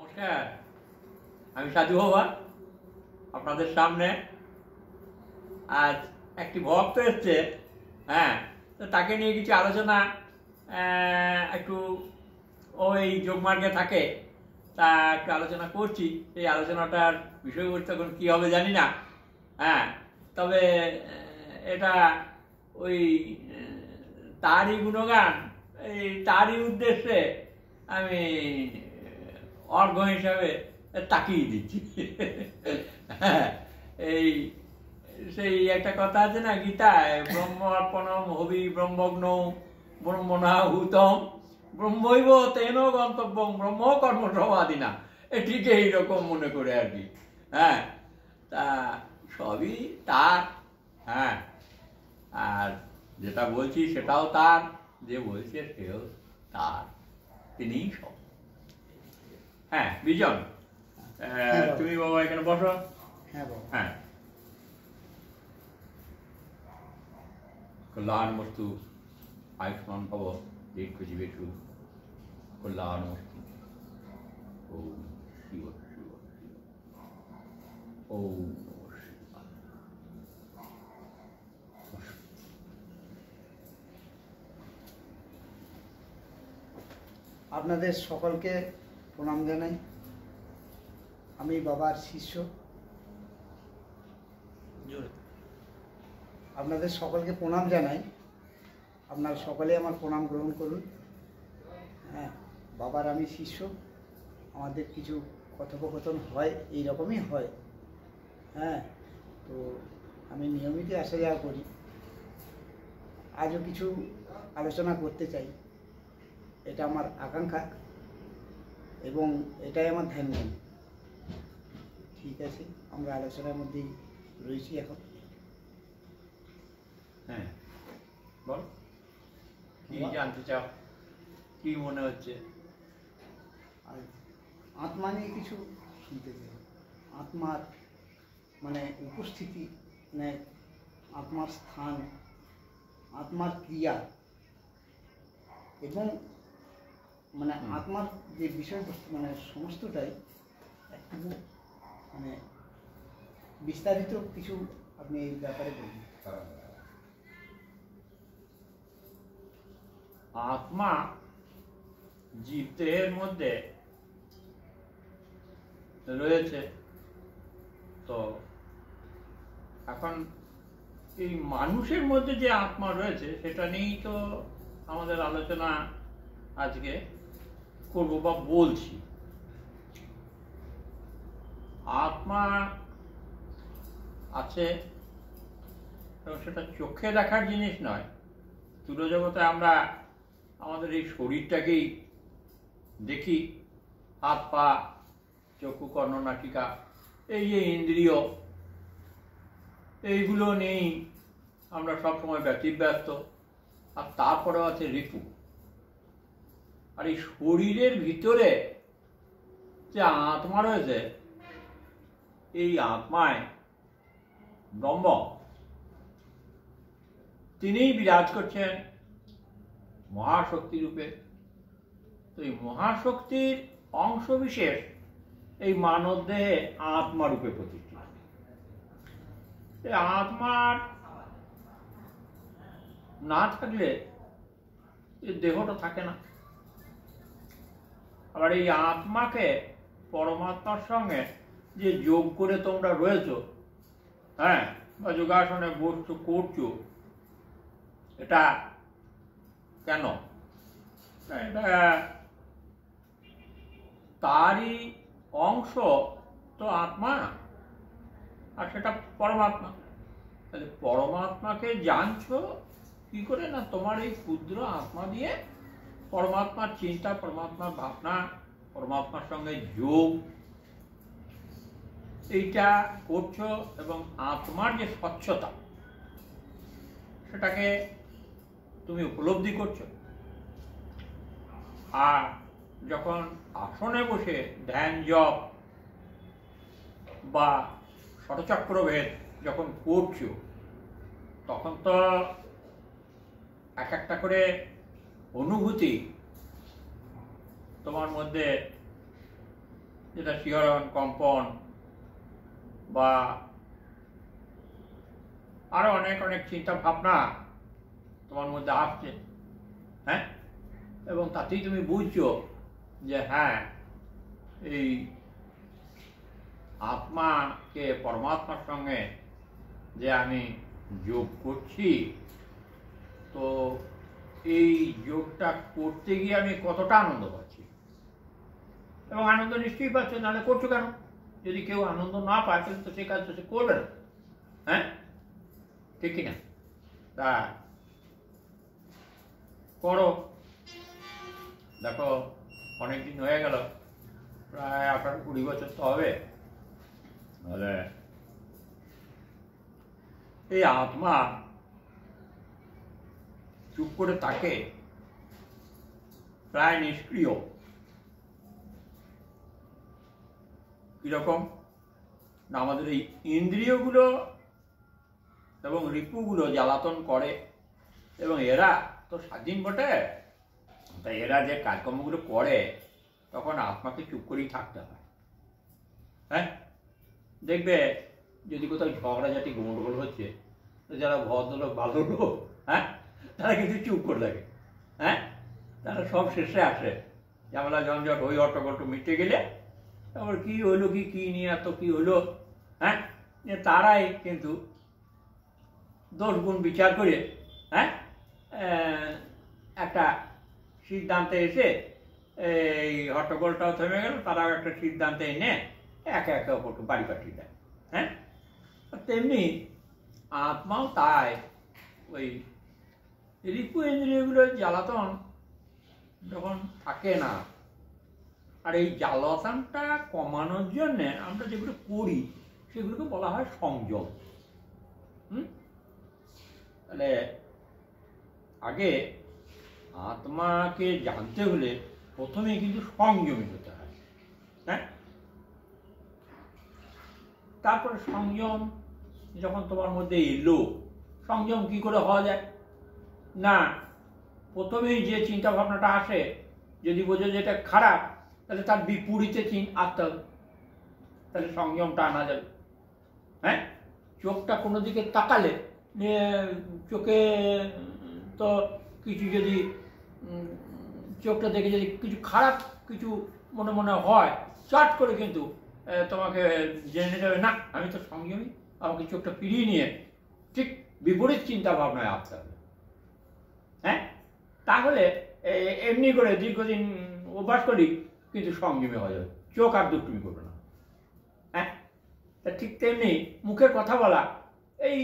নমস্কার, আমি সাধু বাবা আপনাদের সামনে। আজ একটি ভক্ত এসছে হ্যাঁ তো তাকে নিয়ে কিছু আলোচনা একটু ওই যোগমার্গে থাকে, তা একটু আলোচনা করছি। সেই আলোচনাটার বিষয়বস্তু এখন কী হবে জানি না হ্যাঁ তবে এটা ওই তারই গুণগান, এই তারই উদ্দেশ্যে আমি অর্ঘ হিসাবে তাকিয়ে দিচ্ছি। হ্যাঁ, এই সেই একটা কথা আছে না গীতায় ব্রহ্ম অর্পণম হবি ব্রহ্মগ্ন ব্রহ্মণাহুতম ব্রহ্মৈব তেন গন্তব্যম ব্রহ্ম কর্ম সমাধিনা। এ ঠিক এইরকম মনে করে আর কি। হ্যাঁ তা সবই তার। হ্যাঁ আর যেটা বলছি সেটাও তার যে বলছে সেও তার। তিনিই সব। হ্যাঁ বিজন। তুমি বাবা এখানে বসো। হ্যাঁ হ্যাঁ। কল্যাণমস্তু আয়ুষ্মান ভব জীবেশু কল্যাণমস্তু ওম শিব শিব ওম আপনাদের সকলকে প্রণাম জানাই। আমি বাবার শিষ্য। আপনাদের সকলকে প্রণাম জানাই। আপনারা সকলে আমার প্রণাম গ্রহণ করুন। হ্যাঁ বাবার আমি শিষ্য। আমাদের কিছু কথোপকথন হয় এই রকমই হয়। হ্যাঁ তো আমি নিয়মিতই আসা যাওয়া করি। আজও কিছু আলোচনা করতে চাই। এটা আমার আকাঙ্ক্ষা। এবং এটাই আমার ধ্যান জ্ঞান ঠিক আছে আমরা আলোচনার মধ্যেই রয়েছি এখন। হ্যাঁ বল। কি জানতে চাও? কি মনে হচ্ছে? আর আত্মা নিয়ে কিছু শুনতে চাই। আত্মার মানে উপস্থিতি মানে আত্মার স্থান আত্মার ক্রিয়া এবং মানে আত্মার যে বিষয়বস্তু মানে সমস্তটাই একটু মানে বিস্তারিত কিছু আপনি এই ব্যাপারে বলুন। আত্মা জীবদেহের মধ্যে রয়েছে। তো এখন এই মানুষের মধ্যে যে আত্মা রয়েছে সেটা নিয়েই তো আমাদের আলোচনা আজকে। করব বা বলছি। আত্মা আছে, এবং সেটা চোখে দেখার জিনিস নয়। জগতে আমরা আমাদের এই শরীরটাকেই দেখি। হাত পা চক্ষু, কর্ণ নাটিকা এই যে ইন্দ্রিয়, এইগুলো নেই আমরা সবসময় ব্যতিব্যস্ত। আর তারপরেও আছে রিপু। আর এই শরীরের ভিতরে যে আত্মা রয়েছে, এই আত্মায় ব্রহ্ম। তিনিই বিরাজ করছেন মহাশক্তি রূপে। তো এই মহাশক্তির অংশ বিশেষ এই মানব দেহে আত্মা রূপে প্রতিষ্ঠিত। আত্মার না থাকলে এই দেহটা থাকে না। আবার এই আত্মাকে পরমাত্মার সঙ্গে যে যোগ করে তোমরা রয়েছো হ্যাঁ বা যোগাসনে বসছো করছ, এটা কেন? এটা তারই অংশ তো আত্মা, আর সেটা পরমাত্মা। তাহলে পরমাত্মাকে জানছো, কি করে? না তোমার এই ক্ষুদ্র আত্মা দিয়ে পরমাত্মার চিন্তা, পরমাত্মার ভাবনা, পরমাত্মার সঙ্গে যোগ। এইটা করছ এবং আত্মার যে স্বচ্ছতা, সেটাকে তুমি উপলব্ধি করছ। আর যখন আসনে বসে ধ্যান, জপ বা শতচক্রভেদ যখন করছ, তখন তো এক একটা করে অনুভূতি। তোমার মধ্যে যেটা শিহরণ, কম্পন বা আরও অনেক অনেক চিন্তা ভাবনা তোমার মধ্যে আসছে হ্যাঁ? এবং তাতেই তুমি বুঝছ যে হ্যাঁ এই আত্মাকে, পরমাত্মার সঙ্গে যে আমি যোগ করছি, তো এই যোগটা করতে গিয়ে আমি কতটা আনন্দ পাচ্ছি? এবং আনন্দ নিশ্চয়ই পাচ্ছে, নাহলে করছ কেন? যদি কেউ আনন্দ না তাহলে তো সেই কাজ তো সে করবে না। হ্যাঁ? ঠিক কিনা? তা করো। দেখো অনেক দিন হয়ে গেল, প্রায় আঠারো কুড়ি বছর তো হবে। তাহলে এই আত্মা চুপ করে তাকে প্রায় নিষ্ক্রিয়। কীরকম? না, আমাদের এই ইন্দ্রিয়গুলো এবং রিপুগুলো জ্বালাতন করে এবং এরা তো স্বাধীন বটে। তাই এরা যে কাজকর্মগুলো করে, তখন আত্মাকে চুপ করেই থাকতে হয়। হ্যাঁ? দেখবে যদি কোথাও ঝগড়াঝাটি গন্ডগোল হচ্ছে, তো যারা ভদ্রলোক, ভালো লোক হ্যাঁ? তারা কিন্তু চুপ করে থাকে হ্যাঁ? তারা সব শেষে আসে। ঝামেলা ঝঞ্ঝট ওই অট্টগল্ট মিটে গেলে, তারপর কি হলো, কি কি নিয়ে এত কি হলো হ্যাঁ? তারাই কিন্তু দোষ গুণ বিচার করে হ্যাঁ? একটা সিদ্ধান্তে এসে, এই হট্টগোলটাও থেমে গেল, তারাও একটা সিদ্ধান্তে এনে একে একে অপরকে বাড়ি পাঠিয়ে দেয় হ্যাঁ? তেমনি আত্মাও তাই ওই রিপু ইন্দ্রিয়গুলোর জ্বালাতন যখন থাকে না, আর এই জ্বালাতনটা কমানোর জন্যে আমরা যেগুলো করি, সেগুলোকে বলা হয় সংযম। হুম? তাহলে আগে আত্মাকে জানতে হলে প্রথমে কিন্তু সংযমী হতে হয়। হ্যাঁ? তারপরে সংযম, যখন তোমার মধ্যে এলো, সংযম কি করে হওয়া যায়? না, প্রথমেই যে চিন্তা ভাবনাটা আসে, যদি বোঝো যে এটা খারাপ, তাহলে তার বিপরীতে চিন আসতে হবে। তাহলে সংযমটা আনা যাবে। হ্যাঁ? চোখটা কোনো দিকে তাকালে চোখে তো কিছু যদি চোখটা দেখে যদি কিছু খারাপ কিছু মনে মনে হয়, চট করে কিন্তু তোমাকে জেনে যাবে, না, আমি তো সংযমী, আমাকে চোখটা ফিরিয়ে নিয়ে, ঠিক বিপরীত চিন্তা ভাবনায় আসতে হবে। হ্যাঁ? তাহলে এমনি করে দীর্ঘদিন অভ্যাস করি, কিন্তু সংযমী হয়ে যাবে। চোখ আর দুষ্টুমি করবে না। হ্যাঁ? তা ঠিক তেমনি মুখের কথা বলা, এই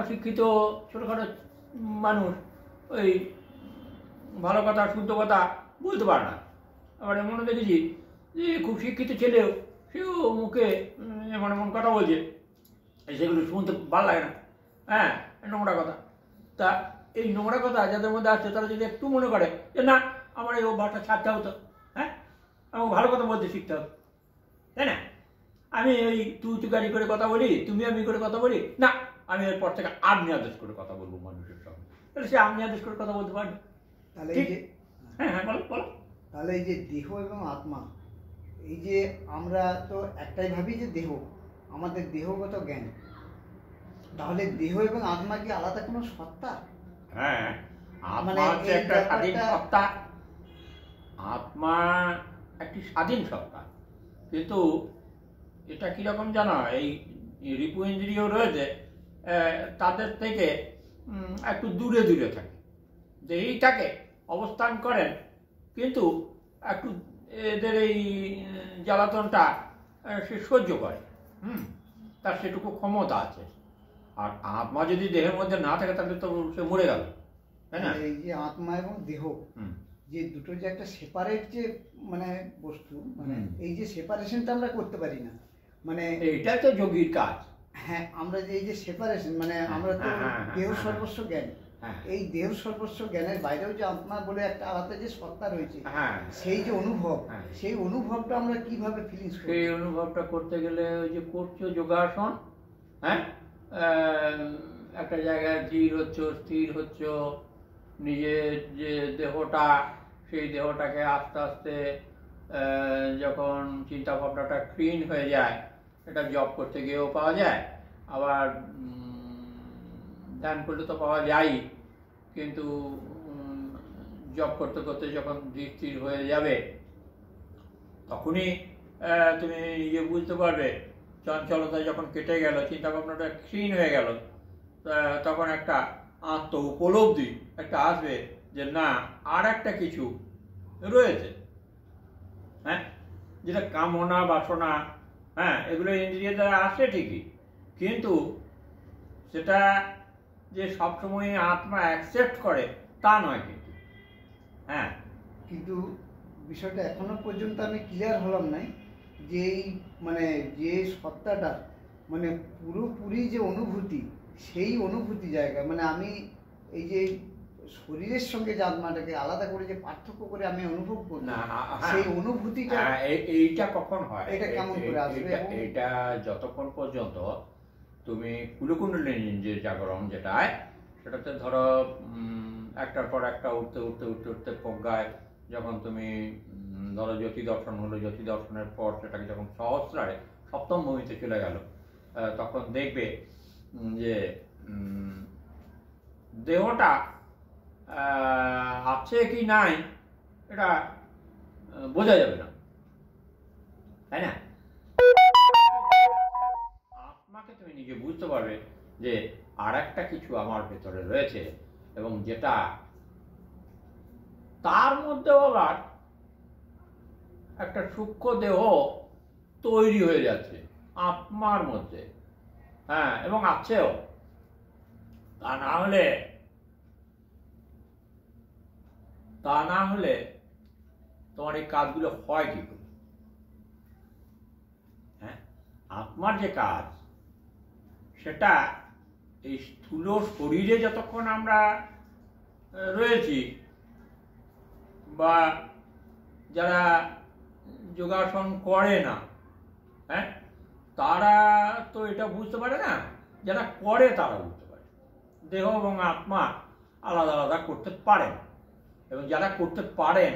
অশিক্ষিত ছোটোখাটো মানুষ, ওই ভালো কথা, শুদ্ধ কথা বলতে পারে না। আবার এমনও দেখেছি যে, খুব শিক্ষিত ছেলেও, সেও মুখে এমন এমন কথা বলছে সেগুলো শুনতে ভালো লাগে না। হ্যাঁ? নোংরা কথা। তা এই নোংরা কথা যাদের মধ্যে আছে তারা যদি একটু মনে করে যে না আমার এই অভ্যাসটা ছাড়তে হতো হ্যাঁ? আমাকে ভালো কথা বলতে শিখতে হবে। তাই না? আমি ওই তুই তুকারি করে কথা বলি তুমি আমি করে কথা বলি না আমি এরপর থেকে আপনি আদেশ করে কথা বলব মানুষের সঙ্গে। তাহলে সে আপনি আদেশ করে কথা বলতে পারবে। তাহলে এই যে হ্যাঁ হ্যাঁ বলো বলো। তাহলে এই যে দেহ এবং আত্মা এই যে আমরা তো একটাই ভাবি যে দেহ আমাদের দেহগত জ্ঞান। তাহলে দেহ এবং আত্মা কি আলাদা কোনো সত্তা? হ্যাঁ আত্মা মানে হচ্ছে একটা স্বাধীন সত্তা। আত্মা একটি স্বাধীন সত্তা। কিন্তু এটা কীরকম জানো? এই রিপু ইন্দ্রিয় রয়েছে তাদের থেকে একটু দূরে দূরে থাকে। যে এইটাকে অবস্থান করেন কিন্তু একটু এদের এই জ্বালাতনটা সে সহ্য করে। হুম তার সেটুকু ক্ষমতা আছে। আর আত্মা যদি দেহের মধ্যে না থাকে তাহলে তো সে মরে গেল। তাই না? এই যে আত্মা এবং দেহ যে দুটো যে একটা সেপারেট যে মানে বস্তু মানে এই যে সেপারেশনটা আমরা করতে পারি না। মানে এইটাই তো যোগীর কাজ। হ্যাঁ আমরা যে এই যে সেপারেশন মানে আমরা তো হ্যাঁ, হ্যাঁ, হ্যাঁ, দেহ হ্যাঁ। সর্বস্ব জ্ঞান। হ্যাঁ। এই দেহ সর্বস্ব জ্ঞানের বাইরেও যে আত্মা বলে একটা আলাদা যে সত্তা রয়েছে হ্যাঁ সেই যে অনুভব হ্যাঁ। সেই অনুভবটা আমরা কীভাবে ফিলিংস করি সেই অনুভবটা করতে গেলে ওই যে করছ যোগাসন হ্যাঁ? একটা জায়গায় ধীর হচ্ছ, স্থির হচ্ছ, নিজের যে দেহটা, সেই দেহটাকে আস্তে আস্তে যখন চিন্তা ভাবনাটা ক্লিন হয়ে যায়, এটা জব করতে গিয়েও পাওয়া যায়। আবার ধ্যান করলে তো পাওয়া যায়ই। কিন্তু জব করতে করতে যখন স্থির হয়ে যাবে, তখনই তুমি নিজে বুঝতে পারবে চঞ্চলতা যখন কেটে গেল চিন্তা ভাবনাটা ক্ষীণ হয়ে গেল তখন একটা আত্ম উপলব্ধি একটা আসবে যে না আর একটা কিছু রয়েছে। হ্যাঁ? যেটা কামনা, বাসনা হ্যাঁ এগুলো ইন্দ্রিয় দ্বারা আসে ঠিকই। কিন্তু সেটা যে সবসময় আত্মা অ্যাকসেপ্ট করে, তা নয় কিন্তু। হ্যাঁ? কিন্তু বিষয়টা এখনও পর্যন্ত আমি ক্লিয়ার হলাম নাই। যে এই মানে যে সত্তাটা মানে পুরোপুরি যে অনুভূতি সেই অনুভূতি জায়গা মানে আমি এই যে শরীরের সঙ্গে যে আত্মাটাকে আলাদা করে যে পার্থক্য করে আমি অনুভব করি না। সেই অনুভূতিটা হ্যাঁ, এইটা কখন হয় এটা কেমন করে আসবে এটা- যতক্ষণ পর্যন্ত তুমি কুলকুণ্ডলিনী যে জাগরণ যেটায় সেটাতে ধরো একটার পর একটা উঠতে উঠতে উঠতে উঠতে প্রজ্ঞায় যখন তুমি ধরো জ্যোতি দর্শন হলো জ্যোতি দর্শনের পর সেটাকে যখন সহস্রারে সপ্তম ভূমিতে চলে গেল তখন দেখবে যে দেহটা আছে কি নাই, এটা বোঝা যাবে না। তাই না? আত্মাকে তুমি নিজে বুঝতে পারবে যে আর একটা কিছু আমার ভেতরে রয়েছে এবং যেটা তার মধ্যেও আবার একটা সূক্ষ্ম দেহ তৈরি হয়ে যাচ্ছে, আত্মার মধ্যে। হ্যাঁ এবং আছেও। তা না হলে, তা না হলে তোমার এই কাজগুলো হয় কি করে? হ্যাঁ আত্মার যে কাজ, সেটা এই স্থূল শরীরে যতক্ষণ আমরা রয়েছি, বা যারা যোগাসন করে না হ্যাঁ? তারা তো এটা বুঝতে পারে না, যারা করে তারা বুঝতে পারে। দেহ এবং আত্মা আলাদা আলাদা করতে পারেন। এবং যারা করতে পারেন,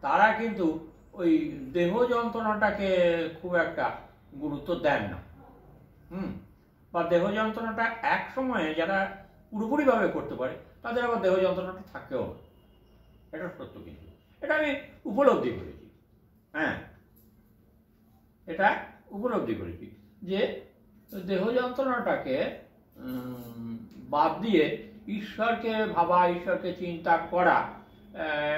তারা কিন্তু ওই দেহ যন্ত্রণাটাকে খুব একটা গুরুত্ব দেন না। হুম? বা দেহ যন্ত্রণাটা এক সময়ে যারা পুরোপুরিভাবে করতে পারে, তাদের আবার দেহ যন্ত্রণাটা থাকেও এটা সত্য কিন্তু। এটা আমি উপলব্ধি করেছি। হ্যাঁ? এটা উপলব্ধি করেছি যে দেহ যন্ত্রণাটাকে বাদ দিয়ে ঈশ্বরকে ভাবা, ঈশ্বরকে চিন্তা করা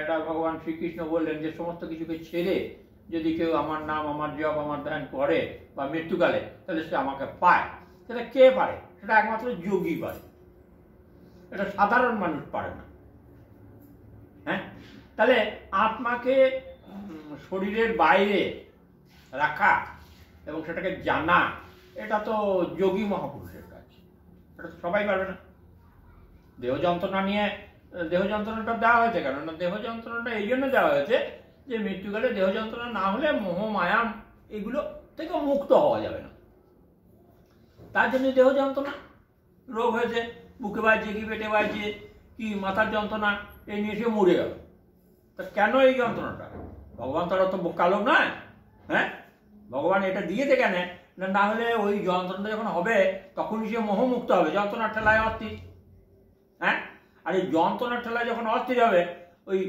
এটা ভগবান শ্রীকৃষ্ণ বললেন যে সমস্ত কিছুকে ছেড়ে যদি কেউ আমার নাম, আমার জপ, আমার ধ্যান করে বা মৃত্যুকালে, তাহলে সে আমাকে পায়। সেটা কে পারে? সেটা একমাত্র যোগী পারে। এটা সাধারণ মানুষ পারে না। হ্যাঁ? তাহলে আত্মাকে শরীরের বাইরে রাখা এবং সেটাকে জানা, এটা তো যোগী মহাপুরুষের কাজ। এটা তো সবাই পারবে না। দেহ যন্ত্রণা নিয়ে, দেহ যন্ত্রণাটা দেওয়া হয়েছে, কেননা দেহ যন্ত্রণাটা এই জন্য দেওয়া হয়েছে যে মৃত্যুকালে দেহ যন্ত্রণা না হলে মোহ মায়াম এগুলো থেকে মুক্ত হওয়া যাবে না। তার জন্য দেহ যন্ত্রণা, রোগ হয়েছে, বুকে বাজছে, কি পেটে বাজছে, কি মাথার যন্ত্রণা, এই নিয়ে সে মরে গেল। তা কেন এই যন্ত্রণাটা? ভগবান তারা তো কালো নয় হ্যাঁ? ভগবান এটা দিয়েছে কেন? না হলে ওই যন্ত্রণাটা যখন হবে তখনই সে মোহমুক্ত হবে। যন্ত্রণার ঠেলায় অস্থির। হ্যাঁ? আর এই যন্ত্রণার ঠেলায় যখন অস্থির হবে, ওই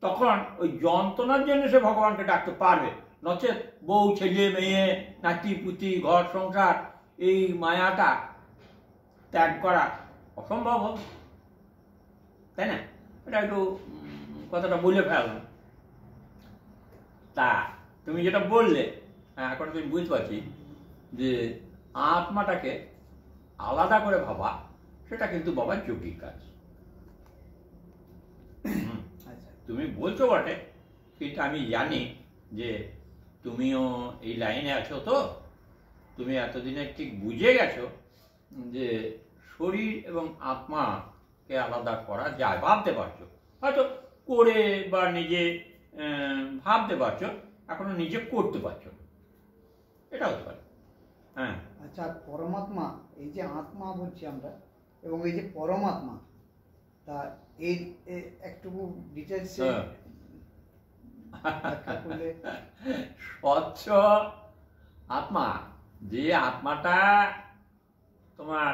তখন ওই যন্ত্রণার জন্য সে ভগবানকে ডাকতে পারবে। নচেত বউ, ছেলে, মেয়ে, নাতি, পুতি, ঘর, সংসার, এই মায়াটা ত্যাগ করা অসম্ভব হবে। তাই না? এটা একটু কথাটা বলে ফেললাম। তা, তুমি যেটা বললে এখন তুমি বুঝতে পারছি যে আত্মাটাকে আলাদা করে ভাবা সেটা কিন্তু বাবার যোগিক কাজ। আচ্ছা। তুমি বলছো বটে কিন্তু আমি জানি যে তুমিও এই লাইনে আছো তো তুমি এতদিনে ঠিক বুঝে গেছো যে শরীর এবং আত্মাকে আলাদা করা যায় ভাবতে পারছ। হয়তো করে বা নিজে ভাবতে পারছ এখনও নিজে করতে পারছ না। এটা হতে পারে। হ্যাঁ। আচ্ছা পরমাত্মা এই যে আত্মা বলছি আমরা এবং এই যে পরমাত্মা তা এই এ- একটুকু ডিটেলসে। স্বচ্ছ আত্মা যে আত্মাটা তোমার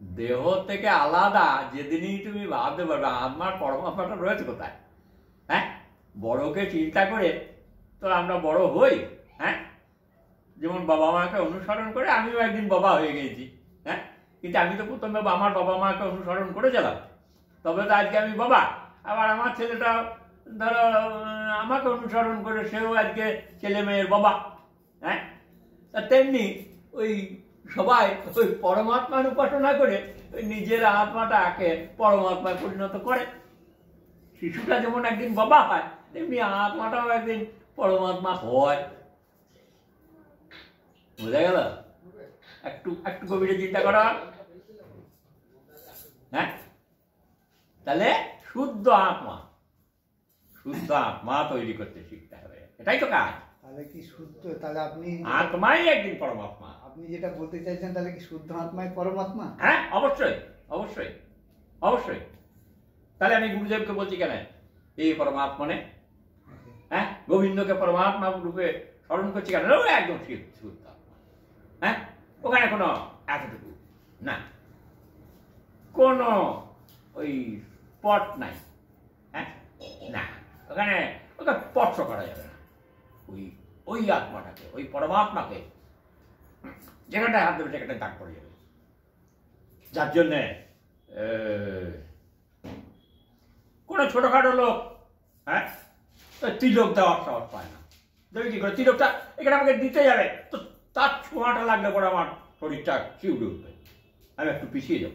দেহ থেকে আলাদা যেদিনই তুমি ভাবতে পারবে আত্মার পরমাত্মাটা রয়েছে কোথায় হ্যাঁ? বড়কে চিন্তা করে তো আমরা বড় হই হ্যাঁ? যেমন বাবা মাকে অনুসরণ করে, আমিও একদিন বাবা হয়ে গেছি হ্যাঁ? কিন্তু আমি তো প্রথমে আমার বাবা মাকে অনুসরণ করেছিলাম তবে তো আজকে আমি বাবা, আবার আমার ছেলেটা, ধরো, আমাকে অনুসরণ করে সেও আজকে ছেলে মেয়ের বাবা হ্যাঁ? তা তেমনি ওই সবাই ওই পরমাত্মার উপাসনা করে ওই নিজের আত্মাটাকে পরমাত্মায় পরিণত করে। শিশুটা যেমন একদিন বাবা হয়, তেমনি আত্মাটাও একদিন পরমাত্মা হয়। বোঝা গেল? একটু একটু গভীরে চিন্তা করা। হ্যাঁ? তাহলে শুদ্ধ আত্মা শুদ্ধ আত্মা তৈরি করতে শিখতে হবে। এটাই তো কাজ। তাহলে কি শুদ্ধ? তাহলে আপনি আত্মাই একদিন পরমাত্মা। আপনি যেটা বলতে চাইছেন তাহলে কি শুদ্ধ আত্মায় পরমাত্মা? হ্যাঁ অবশ্যই অবশ্যই অবশ্যই। তাহলে আমি গুরুদেবকে বলছি কেন? এই পরমাত্মনে। হ্যাঁ? গোবিন্দকে পরমাত্মা রূপে স্মরণ করছি কেন? একদম শুদ্ধ। ওখানে কোনো এতটুকু না কোনো ওই পট নাই। হ্যাঁ? না। ওখানে ওকে স্পর্শ করা যাবে না। ওই ওই আত্মাটাকে, ওই পরমাত্মাকে যেখানটায় হাত দেবে সেখানটায় দাগ পড়ে যাবে। যার জন্যে কোনো ছোটখাটো লোক হ্যাঁ? তিলক দেওয়ার সাহস পায় না। দেবে কি করে? তিলকটা এখানে আমাকে দিতে যাবে। তো তার ছোঁয়াটা লাগলে পরে আমার শরীরটা শিউড়ে উঠবে। আমি একটু পিছিয়ে যাব।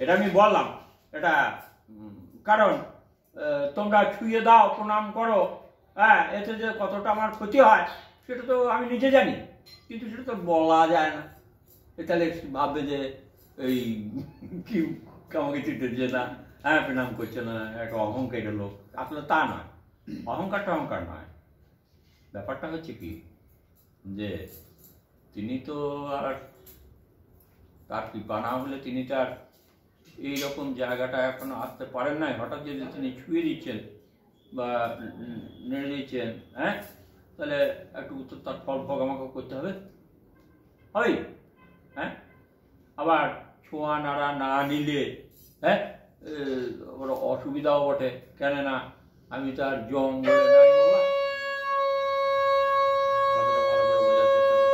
এটা আমি বললাম, এটা কারণ তোমরা ছুঁয়ে দাও, প্রণাম করো হ্যাঁ এতে যে কতটা আমার ক্ষতি হয়, সেটা তো আমি নিজে জানি, কিন্তু সেটা তো বলা যায় না। তাহলে ভাববে যে, এই, কি আমাকে চিনতে যে না হ্যাঁ প্রণাম করছে না, একটা অহংকারের লোক। আসলে তা নয়, অহংকারটা অহংকার নয়। ব্যাপারটা হচ্ছে কি যে তিনি তো আর তার কৃপা না হলে তিনি তার এইরকম জায়গাটা এখনও আসতে পারেন নাই। হঠাৎ যদি তিনি ছুঁয়ে দিচ্ছেন বা নেড়ে দিচ্ছেন হ্যাঁ? তাহলে একটু উত্তর তার ফল আমাকে করতে হবে। হয় হ্যাঁ? আবার ছোঁয়া নাড়া না নিলে হ্যাঁ? অসুবিধাও বটে। কেন না আমি তার জম বলে নাই বাবা কথাটা ভালো করে বোঝার চেষ্টা করো।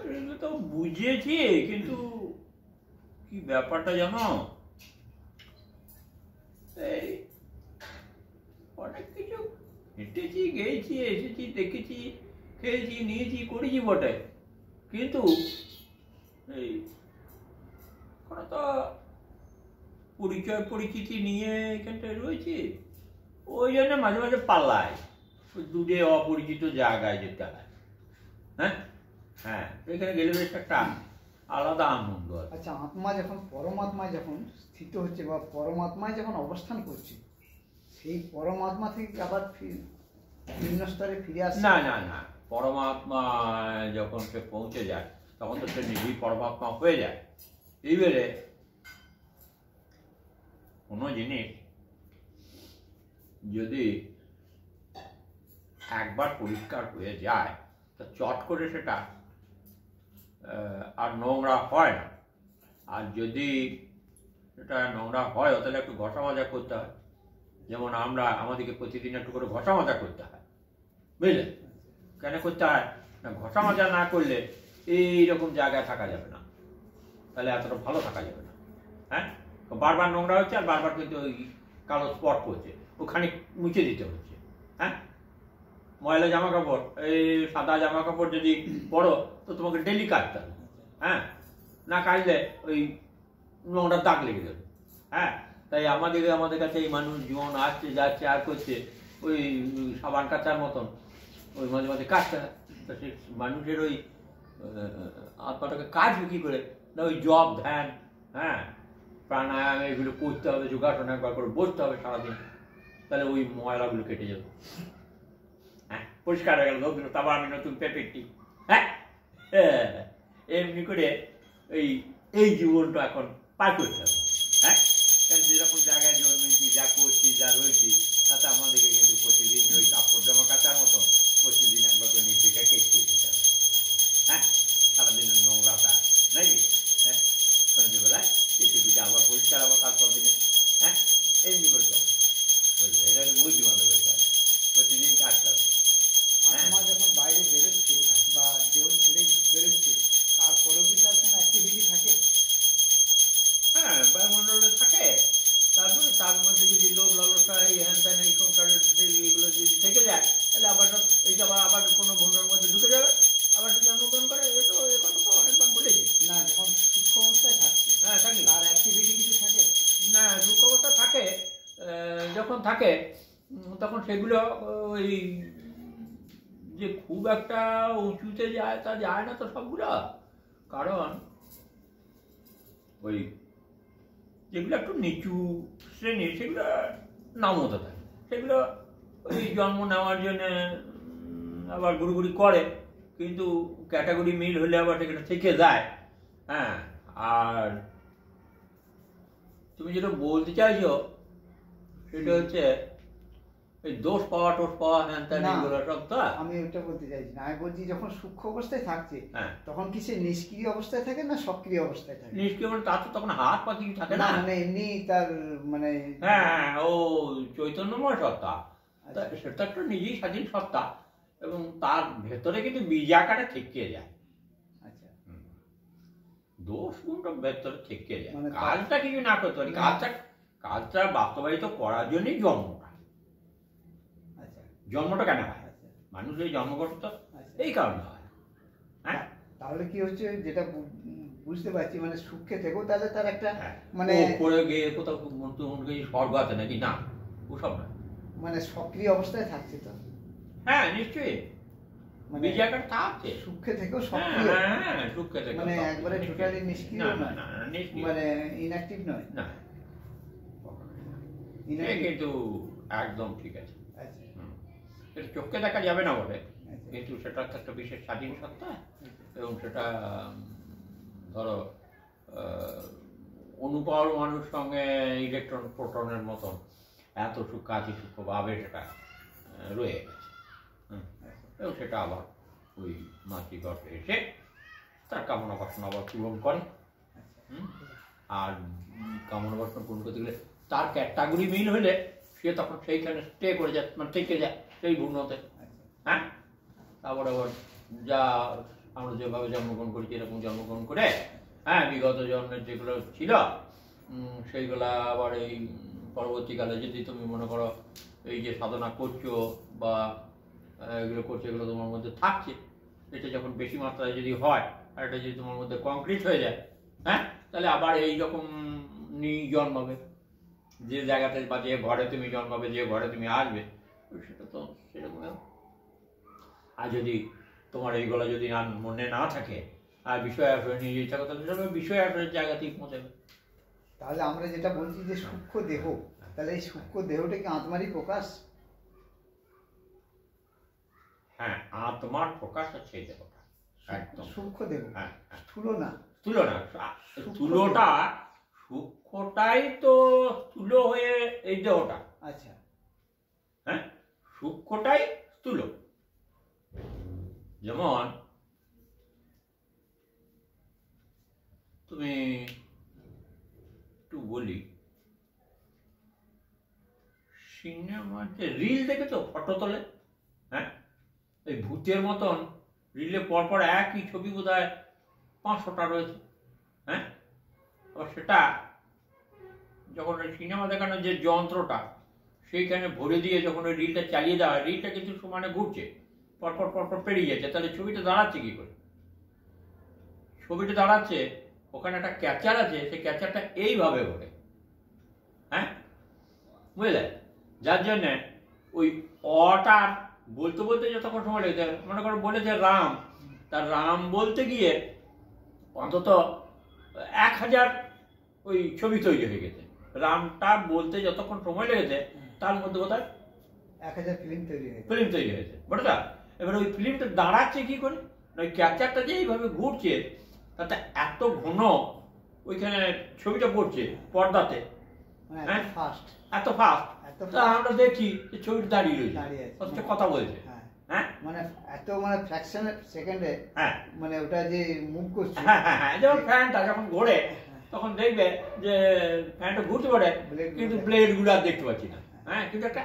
এগুলো তো বুঝেছি কিন্তু কি ব্যাপারটা জানো? এই, অনেক কিছু হেঁটেছি গেছি এসেছি, দেখেছি, খেয়েছি, নিয়েছি, করেছি বটে। কিন্তু এই কোনো তো পরিচয় পরিচিতি নিয়ে এখানটায় রয়েছে। ওই জন্য মাঝে মাঝে পাল্লায় ওই দূরে অপরিচিত জায়গায় যেতে হয়। হ্যাঁ? হ্যাঁ এখানে গেলে বেশ একটা আলাদা আনন্দ আচ্ছা আত্মা যখন পরমাত্মায় যখন স্থিত হচ্ছে বা পরমাত্মায় যখন অবস্থান করছে সেই পরমাত্মা থেকে আবার নিম্ন স্তরে ফিরে আসছে? না না না। পরমাত্মা যখন সে পৌঁছে যায় তখন তো সে নিজেই পরমাত্মা হয়ে যায়। এইবারে কোনো জিনিস যদি একবার পরিষ্কার হয়ে যায় তা চট করে সেটা আর নোংরা হয় না। আর যদি এটা নোংরা হয় তাহলে একটু ঘষা মাজা করতে হয়। যেমন আমরা আমাদেরকে প্রতিদিন একটু করে ঘষা মাজা করতে হয়। বুঝলে? কেন করতে হয়? না ঘষা মাজা না করলে এইরকম জায়গায় থাকা যাবে না। তাহলে এতটা ভালো থাকা যাবে না। হ্যাঁ? বারবার নোংরা হচ্ছে আর বারবার কিন্তু ওই কালো স্পট পড়ছে। ওখানে মুছে দিতে হচ্ছে। হ্যাঁ? ময়লা জামা কাপড় এই সাদা জামা কাপড় যদি পরো তো তোমাকে ডেলি কাটতে হবে। হ্যাঁ? না কাটলে ওই নোংরা দাগ লেগে যাবে। হ্যাঁ? তাই আমাদের আমাদের কাছে এই মানুষ জীবন আসছে, যাচ্ছে, আর করছে, ওই সাবান কাচার মতন, ওই মাঝে মাঝে কাটতে হয়। সে মানুষের ওই আত্মাটাকে কাটবে কি করে? না ওই জব, ধ্যান হ্যাঁ? প্রাণায়াম, এগুলো করতে হবে, যোগাসন একবার করে বসতে হবে সারাদিন। তাহলে ওই ময়লাগুলো কেটে যাবে। হ্যাঁ? পরিষ্কার হয়ে গেল তারপর আমি নতুন পেপেটি হ্যাঁ? হ্যাঁ, এমনি করে এই এই জীবনটা এখন পার করতে হবে হ্যাঁ? সেগুলো ওই যে খুব একটা উঁচুতে যায় তা যায় না তো সবগুলো। কারণ ওই যেগুলো একটু নিচু শ্রেণির সেগুলো নামতে থাকে সেগুলো ওই জন্ম নেওয়ার জন্যে আবার ঘুরঘুরি করে কিন্তু ক্যাটাগরি মিল হলে আবার সেখানে থেকে যায়। হ্যাঁ আর তুমি যেটা বলতে চাইছো সেটা হচ্ছে এই দোষ পাওয়া টোষ পাওয়া হ্যান ত্যান এগুলো সব তো আমি ওইটা বলতে চাইছি না। আমি বলছি যখন সূক্ষ্ম অবস্থায় থাকছে হ্যাঁ। তখন কি সে নিষ্ক্রিয় অবস্থায় থাকে না সক্রিয় অবস্থায় থাকে? নিষ্ক্রিয় মানে তার তো তখন হাত পা কিছু থাকে না? মানে এমনি তার মানে হ্যাঁ হ্যাঁ, ও চৈতন্যময় সত্তা। তা আচ্ছা। সেটা একটা নিজেই স্বাধীন সত্তা এবং তার ভেতরে কিন্তু বীজ আকারে থেকে যায়। আচ্ছা। দোষ গুণটা ভেতরে থেকে যায়। মানে কাজটা কিছু না করতে পারি। কাজটা কাজটা বাস্তবায়িত করার জন্যই জন্মটা। আচ্ছা জন্মটা কেন হয়? আচ্ছা মানুষের জন্মগত তো আচ্ছা। এই কারণে হয়। হ্যাঁ? তাহলে কি হচ্ছে যেটা বুঝতে পারছি মানে সুখে থেকেও তাহলে তার একটা হ্যাঁ। মানে পড়ে গিয়ে কোথাও মন্ত্র মন্ত্র স্বর্গ আছে নাকি? না ওসব না। মানে সক্রিয় অবস্থায় থাকছে তো। হ্যাঁ নিশ্চয়ই। মানে থাকছে সুখে থেকেও হ্যাঁ সক্রিয়। হ্যাঁ হ্যাঁ সুখে থেকে মানে একবারে নিষ্ক্রিয় না, না, নয়। না, মানে ইনঅ্যাক্টিভ নয়। না। কিন্তু একদম ঠিক আছে। এটা চোখে দেখা যাবে না বলে কিন্তু সেটা একটা বিশেষ স্বাধীন সত্তা এবং সেটা ধরো অনুপর মানুষ সঙ্গে ইলেকট্রন প্রোটনের মতন এত সূক্ষ্ম আতি সূক্ষ্মভাবে সেটা রয়ে গেছে। এবং সেটা আবার ওই মাতৃগর্ভে এসে তার কামনা বাসনা আবার পূরণ করে? আর কামনা বাসনা পূরণ করতে গেলে তার ক্যাটাগরি মিল হলে সে তখন সেইখানে স্টে করে যায় মানে থেকে যায়। সেই আচ্ছা হ্যাঁ? তারপর আবার যা আমরা যেভাবে জন্মগ্রহণ করেছি, এরকম জন্মগ্রহণ করে হ্যাঁ বিগত জন্মের যেগুলো ছিল সেইগুলা আবার এই পরবর্তীকালে যদি তুমি মনে করো এই যে সাধনা করছ বা এগুলো করছ, এগুলো তোমার মধ্যে থাকছে, এটা যখন বেশি মাত্রায় যদি হয়, আর এটা যদি তোমার মধ্যে কংক্রিট হয়ে যায় হ্যাঁ তাহলে আবার এই রকম নিয়ে জন্মাবে। যে জায়গাতে বা যে ঘরে তুমি জন্মাবে, যে ঘরে তুমি আসবে সেটা তো সেরকম আর যদি তোমার এইগুলো যদি না মনে না থাকে আর বিষয় আসলে নিয়ে ইচ্ছা করতে তাহলে বিষয় আসলে জায়গাতেই পৌঁছাবে তাহলে আমরা যেটা বলছি যে সূক্ষ্ম দেহ তাহলে এই সূক্ষ্ম দেহটা কি আত্মারই প্রকাশ? হ্যাঁ আত্মার প্রকাশ হচ্ছে এই দেহটা। একদম। সূক্ষ্ম দেহ। হ্যাঁ হ্যাঁ। স্থূল না। তুলনা সূক্ষ্ম তুলোটা সূক্ষ্মটাই তো তুলো হয়ে এই দেহটা। আচ্ছা। হ্যাঁ? সূক্ষ্মটাই স্থূল যেমন, তুমি একটু বলি সিনেমার যে রিল দেখেছ ফটো তোলে হ্যাঁ? এই ভূতের মতন রিলে পরপর একই ছবি বোধ হয় পাঁচশোটা রয়েছে হ্যাঁ? সেটা যখন সিনেমা দেখানোর যে যন্ত্রটা সেইখানে ভরে দিয়ে যখন ওই রিলটা চালিয়ে দেওয়া হয় রিলটা কিন্তু সমানে ঘুরছে, পরপর পরপর পেরিয়ে যাচ্ছে, তাহলে ছবিটা দাঁড়াচ্ছে কি করে? ছবিটা দাঁড়াচ্ছে, ওখানে একটা ক্যাচার আছে, সেই ক্যাচারটা এইভাবে ঘোরে হ্যাঁ? বুঝলে? যার জন্যে ওই অটা বলতে বলতে যতক্ষণ সময় লেগেছে মনে করো বলেছে রাম তার রাম বলতে গিয়ে অন্তত এক হাজার ওই ছবি তৈরি হয়ে গেছে। রামটা বলতে যতক্ষণ সময় লেগেছে তার মধ্যে বোধহয় এক হাজার ফিল্ম তৈরি হয়েছে। ফিল্ম তৈরি হয়েছে। বুঝলা এবার ওই ফিল্মটা দাঁড়াচ্ছে কি করে? ওই ক্যাপচারটা যে এইভাবে ঘুরছে তাতে এত ঘন ওইখানে ছবিটা পড়ছে পর্দাতে। মানে হ্যাঁ। এত ফাস্ট এত তা আমরা দেখি যে ছবিটা দাঁড়িয়ে রয়েছে। অথচ কথা বলছে। হ্যাঁ। হ্যাঁ? মানে এত মানে ফ্র্যাকশন সেকেন্ডে হ্যাঁ। মানে ওটা যে মুভ করছে। হ্যাঁ হ্যাঁ হ্যাঁ। যেমন ফ্যানটা যখন ঘোরে তখন দেখবে যে ফ্যানটা ঘুরতে পারে কিন্তু ব্লেডগুলো আর দেখতে পাচ্ছি না। হ্যাঁ কিন্তু একটা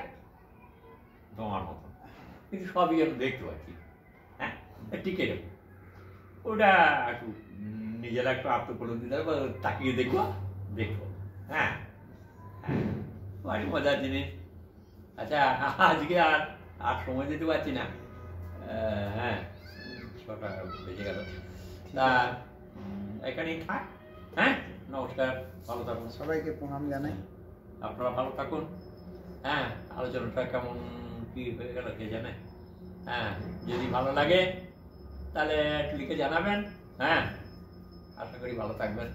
তোমার মতো। কিন্তু সবই আমি দেখতে পাচ্ছি। হ্যাঁ টিকে যাব ওটা একটু নিজেরা একটু আত্মপ্রলব্ধি দেবো তাকিয়ে দেখব দেখব হ্যাঁ হ্যাঁ মজার জিনিস। আচ্ছা আজকে আর আর সময় দিতে পারছি না। হ্যাঁ ছটা বেজে গেল। তা এখানেই থাক। হ্যাঁ নমস্কার ভালো থাকুন। সবাইকে প্রণাম জানাই। আপনারা ভালো থাকুন। হ্যাঁ আলোচনাটা কেমন কি হয়ে গেল কে জানে? হ্যাঁ যদি ভালো লাগে, তাহলে একটু লিখে জানাবেন হ্যাঁ আশা করি ভালো থাকবেন ভালো থাকবেন।